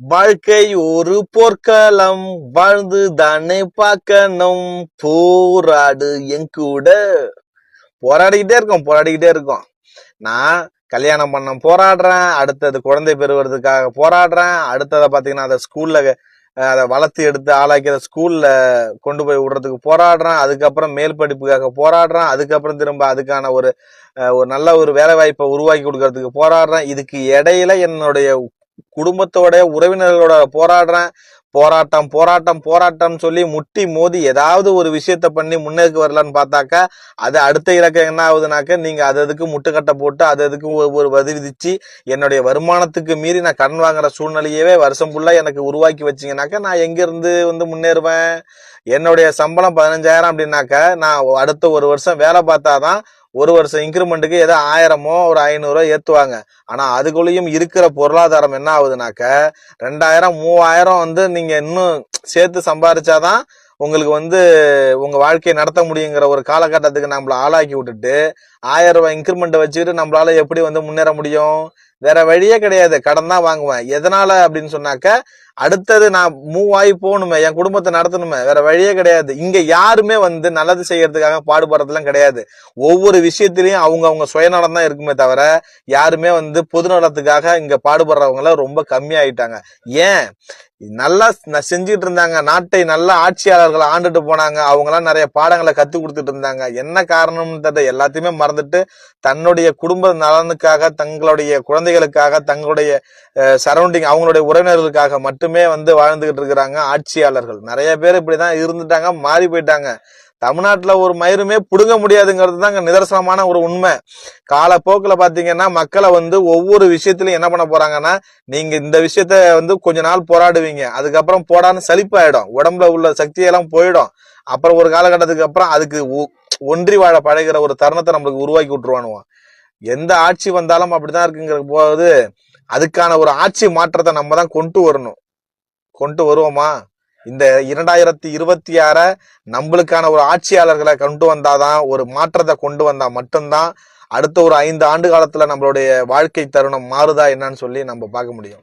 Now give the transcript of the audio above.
வாழ்க்கை ஒரு போர்க்களம். வாழ்ந்து தானே பார்க்கணும். போராடு என் கூட. போராடிக்கிட்டே இருக்கோம் போராடிக்கிட்டே இருக்கோம். நான் கல்யாணம் பண்ண போராடுறேன். அடுத்தது குழந்தை பெறுவதற்காக போராடுறேன். அடுத்ததை பார்த்தீங்கன்னா அதை ஸ்கூல்ல அதை வளர்த்து எடுத்து ஆளாக்கி அதை ஸ்கூல்ல கொண்டு போய் விடுறதுக்கு போராடுறேன். அதுக்கப்புறம் மேல் படிப்புக்காக போராடுறேன். அதுக்கப்புறம் திரும்ப அதுக்கான ஒரு ஒரு நல்ல ஒரு வேலை வாய்ப்பை உருவாக்கி கொடுக்கறதுக்கு போராடுறேன். இதுக்கு இடையில என்னுடைய குடும்பத்தோட உறவினர்களோட போராடுறேன். போராட்டம் போராட்டம் போராட்டம் சொல்லி முட்டி மோதி ஏதாவது ஒரு விஷயத்த பண்ணி முன்னேறி வரலான்னு பார்த்தாக்கா அது அடுத்த இலக்கம் என்ன ஆகுதுனாக்க நீங்க அது அதுக்கு முட்டுக்கட்டை போட்டு அது அதுக்கு ஒரு ஒரு விதிச்சு என்னுடைய வருமானத்துக்கு மீறி நான் கடன் வாங்குற சூழ்நிலையவே வருஷம் ஃபுல்லா எனக்கு உருவாக்கி வச்சிங்கனாக்கா நான் எங்கிருந்து வந்து முன்னேறுவேன்? என்னுடைய சம்பளம் பதினஞ்சாயிரம் அப்படின்னாக்கா நான் அடுத்த ஒரு வருஷம் வேலை பார்த்தாதான் ஒரு வருஷம் இன்க்ரிமெண்ட்டுக்கு ஏதோ ஆயிரமோ ஒரு ஐநூறோ ஏத்துவாங்க. ஆனா அதுக்குள்ளேயும் இருக்கிற பொருளாதாரம் என்ன ஆகுதுனாக்க ரெண்டாயிரம் மூவாயிரம் வந்து நீங்க இன்னும் சேர்த்து சம்பாரிச்சாதான் உங்களுக்கு வந்து உங்கள் வாழ்க்கையை நடத்த முடியுங்கிற ஒரு காலகட்டத்துக்கு நம்மள ஆளாக்கி விட்டுட்டு ஆயிரம் ரூபாய் இன்க்ரிமெண்ட்டை வச்சுக்கிட்டு நம்மளால எப்படி வந்து முன்னேற முடியும்? வேற வழியே கிடையாது. கடன் தான் வாங்குவேன். எதனால அப்படின்னு சொன்னாக்க அடுத்தது நான் மூவ் ஆகி போகணுமே என் குடும்பத்தை நடத்தணுமே வேற வழியே கிடையாது. இங்க யாருமே வந்து நல்லது செய்யறதுக்காக பாடுபடுறதுலாம் கிடையாது. ஒவ்வொரு விஷயத்திலையும் அவங்க அவங்க சுயநலம் தான் இருக்குமே தவிர யாருமே வந்து பொதுநலத்துக்காக இங்க பாடுபடுறவங்கள ரொம்ப கம்மி ஆயிட்டாங்க ஏன்? நல்லா செஞ்சுட்டு இருந்தாங்க நாட்டை நல்ல ஆட்சியாளர்கள் ஆண்டுட்டு போனாங்க. அவங்களாம் நிறைய பாடங்களை கத்து கொடுத்துட்டு இருந்தாங்க. என்ன காரணம்னு தெரியல எல்லாத்தையுமே மறந்துட்டு தன்னுடைய குடும்ப நலனுக்காக தங்களுடைய குழந்தைகளுக்காக தங்களுடைய சரௌண்டிங் அவங்களுடைய உறவினர்களுக்காக மட்டுமே வந்து வாழ்ந்துகிட்டு இருக்கிறாங்க ஆட்சியாளர்கள். நிறைய பேர் இப்படிதான் இருந்துட்டாங்க மாறி போயிட்டாங்க. தமிழ்நாட்டில் ஒரு மயிருமே பிடுங்க முடியாதுங்கிறது தாங்க நிதர்சனமான ஒரு உண்மை. காலப்போக்கில் பார்த்தீங்கன்னா மக்களை வந்து ஒவ்வொரு விஷயத்துலையும் என்ன பண்ண போறாங்கன்னா நீங்க இந்த விஷயத்த வந்து கொஞ்ச நாள் போராடுவீங்க. அதுக்கப்புறம் போடான்னு சலிப்பாயிடும். உடம்புல உள்ள சக்தியெல்லாம் போயிடும். அப்புறம் ஒரு காலகட்டத்துக்கு அப்புறம் அதுக்கு ஒன்றி வாழ பழகிற ஒரு தருணத்தை நம்மளுக்கு உருவாக்கி விட்டுருவானுவோம் எந்த ஆட்சி வந்தாலும் அப்படிதான் இருக்குங்கிற போது அதுக்கான ஒரு ஆட்சி மாற்றத்தை நம்ம தான் கொண்டு வரணும். கொண்டு வருவோமா? இந்த இரண்டாயிரத்தி இருபத்தி ஆற நம்மளுக்கான ஒரு ஆட்சியாளர்களை கொண்டு வந்தாதான் ஒரு மாற்றத்தை கொண்டு வந்தா மட்டும்தான் அடுத்த ஒரு ஐந்து ஆண்டு காலத்துல நம்மளுடைய வாழ்க்கை தருணம் மாறுதா என்னன்னு சொல்லி நம்ம பார்க்க முடியும்.